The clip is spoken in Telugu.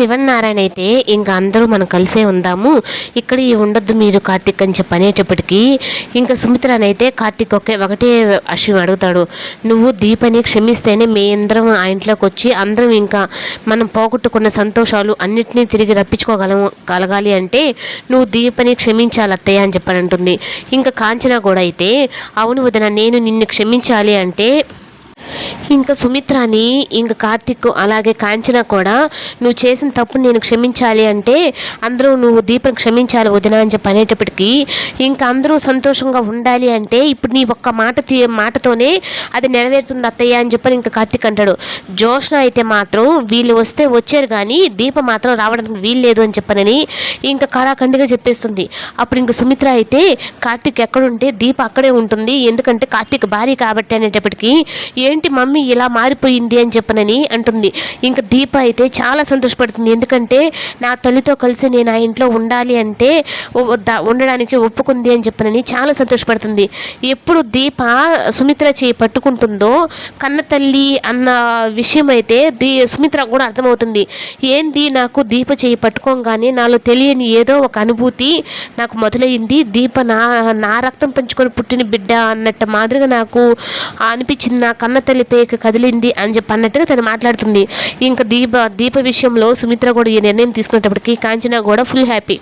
శివనారాయణ అయితే ఇంకా అందరూ మనం కలిసే ఉందాము. ఇక్కడ ఉండొద్దు మీరు కార్తిక్ అని చెప్పి అనేటప్పటికీ ఇంకా సుమిత్రనైతే కార్తీక్ ఒకే ఒకటే అశ్విన్ అడుగుతాడు. నువ్వు దీపని క్షమిస్తేనే మీ అందరం ఆ ఇంట్లోకి వచ్చి అందరం ఇంకా మనం పోగొట్టుకున్న సంతోషాలు అన్నిటినీ తిరిగి రప్పించుకోగలము కలగాలి అంటే నువ్వు దీపని క్షమించాలి అత్తయ్య అని చెప్పని అంటుంది ఇంకా కాంచన కూడా అయితే అవును వదిన నేను నిన్ను క్షమించాలి అంటే ఇంకా సుమిత్రాని ఇంకా కార్తిక్ అలాగే కాంచన కూడా నువ్వు చేసిన తప్పు నేను క్షమించాలి అంటే అందరూ నువ్వు దీపం క్షమించాలి వదిన అని చెప్పి అనేటప్పటికీ ఇంకా అందరూ సంతోషంగా ఉండాలి అంటే ఇప్పుడు నీ ఒక్క మాట తీ మాటతోనే అది నెరవేరుతుంది అత్తయ్య అని చెప్పని ఇంకా కార్తిక్ అంటాడు. జోష్ణ అయితే మాత్రం వీళ్ళు వస్తే వచ్చారు కానీ దీప మాత్రం రావడానికి వీలు లేదు అని చెప్పనని ఇంకా కరాఖండిగా చెప్పేస్తుంది. అప్పుడు ఇంకా సుమిత్ర అయితే కార్తిక్ ఎక్కడుంటే దీప అక్కడే ఉంటుంది. ఎందుకంటే కార్తిక్ భార్య కాబట్టి అనేటప్పటికీ ఏంటి మమ్మీ ఇలా మారిపోయింది అని చెప్పనని అంటుంది. ఇంకా దీప అయితే చాలా సంతోషపడుతుంది. ఎందుకంటే నా తల్లితో కలిసి నేను ఆ ఇంట్లో ఉండాలి అంటే ఉండడానికి ఒప్పుకుంది అని చెప్పనని చాలా సంతోషపడుతుంది. ఎప్పుడు దీప సుమిత్ర చేయి పట్టుకుంటుందో కన్న తల్లి అన్న విషయం అయితే దీ సుమిత్ర కూడా అర్థమవుతుంది. ఏంది నాకు దీప చేయి పట్టుకోగానే నాలో తెలియని ఏదో ఒక అనుభూతి నాకు మొదలైంది. దీప నా నా రక్తం పంచుకొని పుట్టిన బిడ్డ అన్నట్టు మాదిరిగా నాకు అనిపించింది. నా కన్న తల్లిపై పేక కదిలింది అని చెప్పి అన్నట్టుగా తను మాట్లాడుతుంది. ఇంకా దీప దీప విషయంలో సుమిత్ర కూడా ఈ నిర్ణయం తీసుకునేటప్పటికి కాంచన కూడా ఫుల్ హ్యాపీ